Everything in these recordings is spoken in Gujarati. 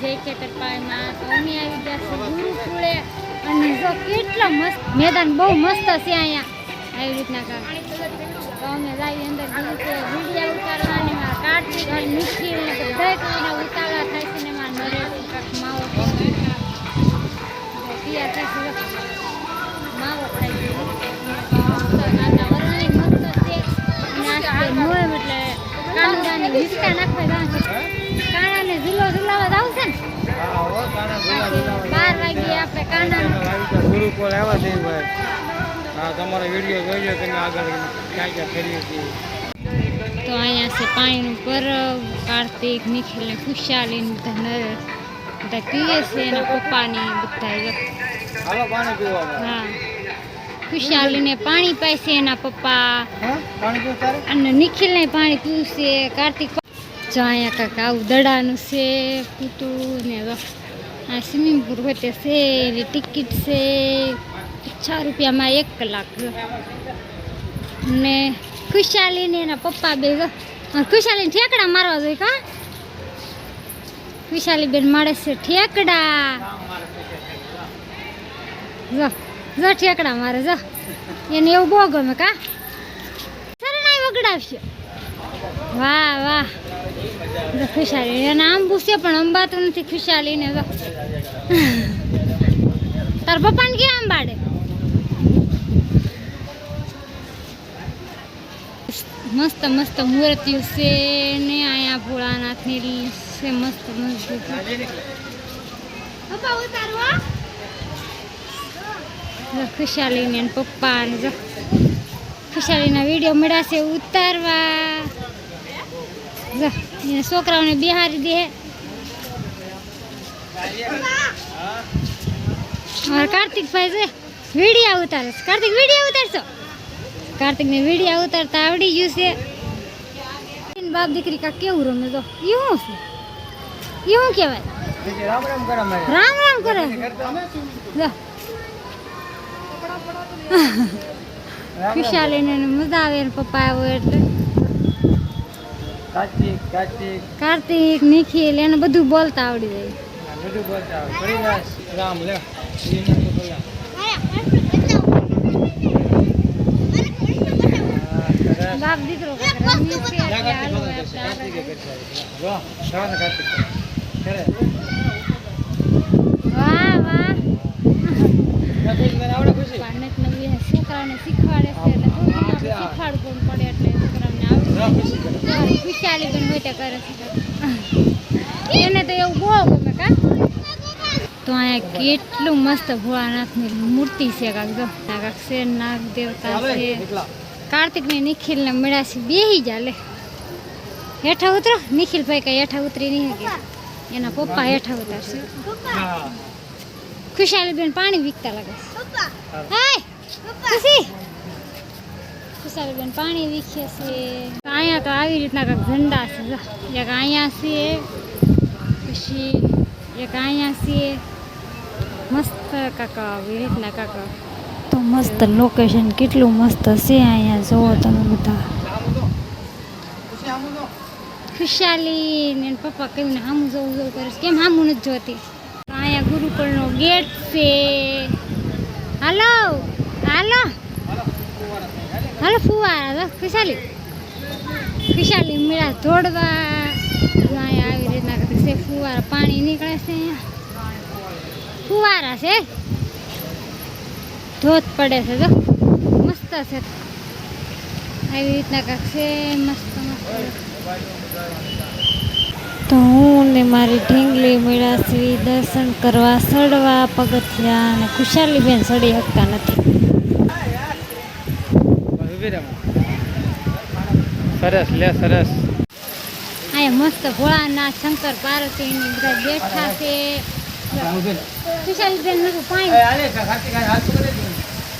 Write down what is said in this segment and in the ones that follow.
જય આવી ગયા છે ગુરુકુળે અને જો કેટલા મસ્ત મેદાન બહુ મસ્ત છે અહીંયા. આવી રીતના કામ તો અમે જઈએ અંદર ગુરુકુળે વીડિયો ઉતારવાની મારા કાર્તિક અને નિખિલ ને બધા કોઈના ઉતારવા થાય છે ને મારા નરેશ માવો પિયા થાય છે. માવો થાય છે. વરણી મસ્ત છે. અને એટલે વાગે કોલ આવ્યા છે ભાઈ. હા તમારો વીડિયો જોઈજો તમે આગળ ક્યાં ક્યાં કરીએ છીએ તો અહીંયા છે પાણીનું પરબ કાર્તિક નિખિલ ને ખુશાલી ને બધા બધા પીએ છે એના પપ્પાની બધા હા. ખુશાલીને પાણી પાય છે એના પપ્પા. અને નિખિલને પાણી પીવશે કાર્તિક. જો અહીંયા કાંઈક આવું દડાનું છે પૂતું ને આ સ્વિમિંગ પુલ તે છે ટિકિટ છે છ રૂપિયામાં એક કલાક. ને ખુશાલીને એના પપ્પા બે ખુશાલીને ઠેકડા મારવા જોઈએ કા? ખુશાલી બેન મારે છે ઠેકડા. જો જો ઠેકડા મારે, જો. એને એવું બહુ ગમે કા? શરણાઈ વગડાવશે. વાહ વાહ. ખુશાલી. એને આંબુ છે પણ અંબાતું નથી ખુશાલી ને તાર પપ્પાને ક્યાં અંબાડે મસ્ત મસ્ત મૂર્તિઓ છે ને, અહીંયા ભોળાનાથની છે, મસ્ત મસ્ત. પપ્પા ઉતારવા જો ખુશાલીને એના પપ્પા ને ખુશાલીના વીડિયો મળ્યા છે, ઉતારવા. જો. છોકરાઓને બિહારી દે અમારા કાર્તિકભાઈ છે વીડિયો ઉતારે છે કાર્તિક વીડિયો ઉતારશો કાર્તિકને વીડિયો ઉતારતા આવડી ગયું છે એની બાપ દીકરી કા કેવું રમે તો એ શું છે એ શું કહેવાય બીજી રામ રામ કરો મારે રામ રામ કરે છે જો ખુશાલીને એને મજા આવે ને પપ્પા આવ્યો એટલે કાર્તિક કાર્તિક. કાર્તિક નિખિલ એને બધું બોલતા આવડી. જાય બધું બોલતા આવે. પરિવાસ રામ લે. બાપ દીકરો. વાહ. વાહ. આવડે શીખવાડે છે એટલે શીખવાડવું પડે એટલે છોકરાઓને આવડે જા ખુશી કરે. ખુશાલી પણ તે કરે છે એને તો એવું બહુ ગમે કા તો અહીંયા કેટલું મસ્ત ભોળાનાથની મૂર્તિ છે કાક જો. કાંક છે નાગ દેવતા છે. કાર્તિકને કાર્તિક ને નિખિલ ને મળ્યા છે બેહી જાલે હેઠા ઉતરો. નિખિલ ભાઈ કઈ હેઠા ઉતરી નહીં કે એના પપ્પા હેઠા ઉતારશે. હા. ખુશાલી બેન પાણી વીકતા લાગે હાય ખુશી. બેન પાણી વીખે છે. અહીંયા તો આવી રીતના કાંઈક ઝંડા છે. એક અહીંયા છીએ પછી એક અહીંયા છીએ મસ્ત કાકા આવી રીતના કાકા. તો મસ્ત લોકેશન કેટલું મસ્ત છે અહીંયા જોવો તમે બધા. ખુશાલી ને પપ્પા કહ્યું ને હામું જવું જવું કરે કેમ હામું નથી જોતી? અહીંયા ગુરુકુળનો ગેટ છે. હાલો હાલો. હાલો, ફુવારા ખુશાલી. ખુશાલી મીરા ધોડવા. આવી રીતના છે ફુવારા પાણી નીકળે છે ફુવારા છે? ધોધ પડે છે, જો. મસ્ત છે. આવી રીતના કાંક છે, મસ્ત મસ્ત. તો હું ને મારી ઢીંગલી મેળાસવી દર્શન કરવા સડવા પગથિયા અને ખુશાલીબેન સડી શકતા નથી. ઊભી રહે. સરસ લે સરસ. અહીંયા મસ્ત ભોળાનાથ શંકર પાર્વતીની બધા બેઠા છે. ખુશાલીબેન એ, પાણી.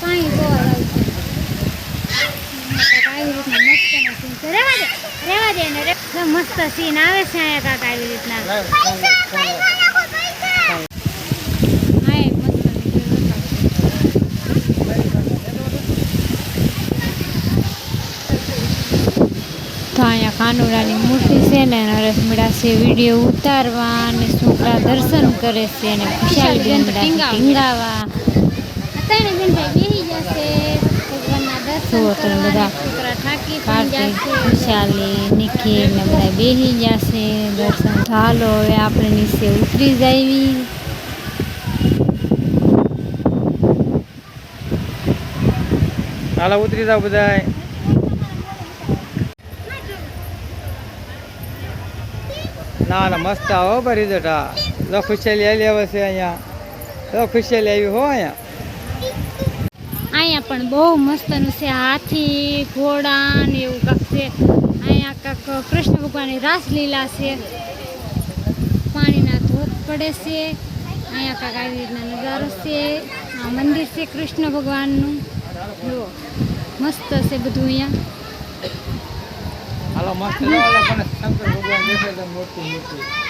પાણી ના રેવા દે રેવા દે ને મસ્ત સીન આવે છે અહીંયા કાંક આવી રીતના લાવ, ફોન લે, ફોન લે. હા એ મસ્ત નીકળ્યું તો અહીંયા કાનુડાની મૂર્તિ છે ને નરેશ મીડા છે વીડિયો ઉતારવા અને છોકરા દર્શન કરે છે અને ખુશાલી ટીંગાવા જુઓ તમે બધા. કાર્તિક ખુશાલી નિખિલ ને બધા બેસી જશે દર્શન તો હવે આપણે નીચે ઉતરી જાવી હાલો ઉતરી જાવ બધાય. ના ના મસ્ત આવો ભરી રિઝલ્ટ હા જો ખુશિયાલી આવી આવે છે અહીંયા. જો ખુશિયાલી આવી હો અહીંયા. અહીંયા પણ બહુ મસ્તનું છે. હાથી, ઘોડા ને એવું કાંક છે. અહીંયા કાંક કૃષ્ણ ભગવાનની રાસલીલા છે. પાણીના ધોધ પડે છે. અહીંયા કાંક આવી રીતના નજારો છે. આ મંદિર છે કૃષ્ણ ભગવાનનું. જુઓ. મસ્ત છે બધું અહીંયા.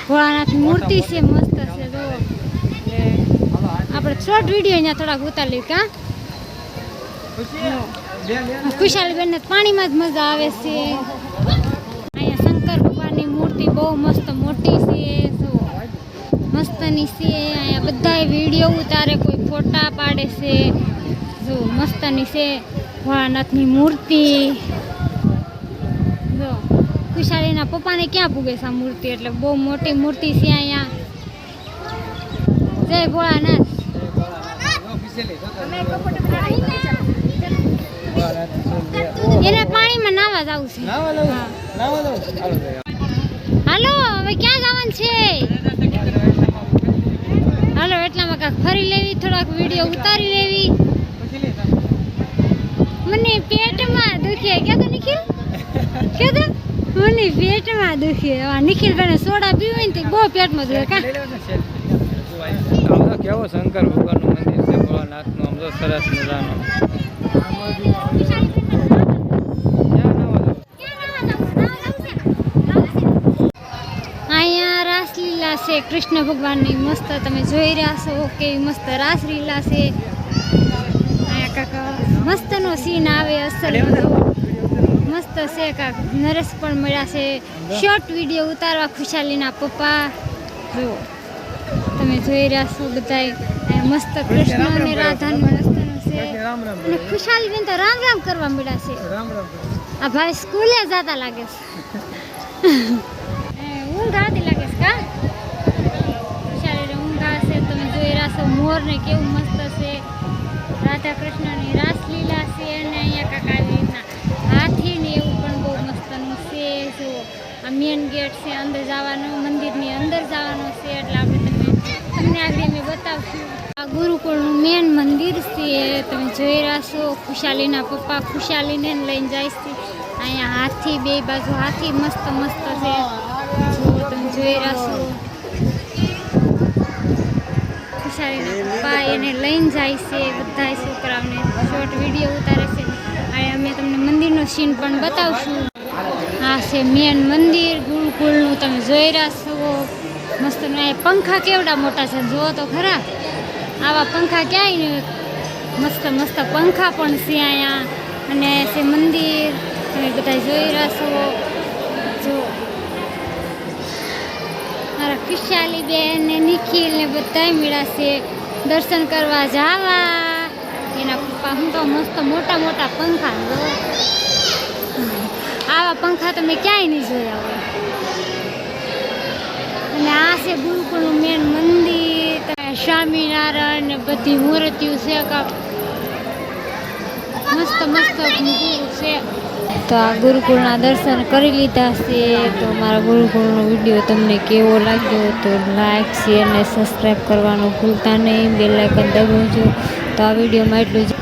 ભોળાનાથની મૂર્તિ છે મસ્ત છે જો આપણે શોર્ટ વીડિયો અહીંયા થોડાક ઉતારી કા? ખુશી બે બે ખુશાલીબેનને પાણીમાં જ મજા આવે છે. અહીંયા શંકર ભગવાનની મૂર્તિ બહુ મસ્ત મોટી છે જો મસ્તની છે અહીંયા બધાય વીડિયો ઉતારે કોઈ ફોટા પાડે છે. જો મસ્તની છે ભોળાનાથની મૂર્તિ. ખુશાલીના પપ્પાને ક્યાં પૂગે છે આ મૂર્તિ? એટલે બહુ મોટી મૂર્તિ છે અહીંયા. જય ભોળાનાથ. એને પાણીમાં નાવા જવું છે. હાલો, હવે ક્યાં જવાનું છે? હાલો, એટલામાં કાંક ફરી લેવી, થોડાક વીડિયો ઉતારી લેવી. મને પેટમાં દુખે. કે તો નિખિલ? કે તો? મને પેટમાં દુખે. આ નિખિલ બેને સોડા પીવી ને તે બહુ પેટમાં દુખે કા? કેવો શંકર ભગવાનનું મંદિર છે ભોળાનાથનું આમ તો સરસ મજાનું. રાસલીલા છે કૃષ્ણ ભગવાનની મસ્ત તમે જોઈ રહ્યા છો કેવી મસ્ત રાસલીલા છે. કાંક મસ્તનો સીન આવે અસલ. મસ્ત છે કાક. નરેશ પણ મળ્યા છે. શોર્ટ વીડિયો ઉતારવા ખુશાલીના પપ્પા. જુઓ. તમે જોઈ રહ્યા છો બધા મસ્ત કૃષ્ણ અને રાધાનું મસ્તનું છે. અને ખુશાલી તો રામ રામ કરવા મળ્યા છે. આ ભાઈ સ્કૂલે જતા લાગે છે. ઊંઘ આવતી લાગે છે કા? ખુશાલી ઊંઘ આવશે તમે જોઈ રહ્યા છો મોર ને કેવું મસ્ત છે. રાધા કૃષ્ણની રાસલીલા છે અને અહીંયા કાંક આવી રીતના હાથી ને એવું પણ બહુ મસ્તનું છે જો આ મેન ગેટ છે, અંદર જવાનું, મંદિરની અંદર જવાનું છે, એટલે આપણે તમે તમને આગળ મેં બતાવશું. આ ગુરુકુળનું મેન મંદિર છે, તમે જોઈ રહ્યા ખુશાલીના પપ્પા ખુશાલીને લઈને જાય છે. અહીંયા હાથી બે બાજુ હાથી મસ્ત મસ્ત છે. તમે જોઈ રહ્યા ખુશાલીના પપ્પા એને લઈને જાય છે બધા છોકરાઓને શોર્ટ વીડિયો ઉતારે છે. અહીંયા અમે તમને મંદિરનો સીન પણ બતાવશું. આ છે મેન મંદિર ગુરુકુળનું તમે જોઈ રહ્યા છો. મસ્ત પંખા કેવડા મોટા છે જુઓ તો ખરા. આવા પંખા ક્યાંય મસ્ત મસ્ત પંખા પણ છે અહીંયા. અને છે મંદિર, તમે બધા જોઈ રહ્યા છો. જો. મારા ખુશાલી બેન ને નિખિલ ને બધાય મળ્યા છે. દર્શન કરવા જાવા. એના પપ્પા હું તો મસ્ત મોટા મોટા પંખા આવા પંખા તમે ક્યાંય નહીં જોયા હોય. અને આ છે ગુરુકુળનું મેન મંદિર સ્વામિનારાયણ ને બધી મૂર્તિઓ છે મસ્ત મસ્ત છે. તો આ ગુરુકુળના દર્શન કરી લીધા છે. તો મારા ગુરુકુળનો વીડિયો તમને કેવો લાગ્યો તો લાઈક શેર ને સબસ્ક્રાઈબ કરવાનું ભૂલતા નહીં. બે લાઇકન દબાવજો. તો આ વિડીયોમાં એટલું જ.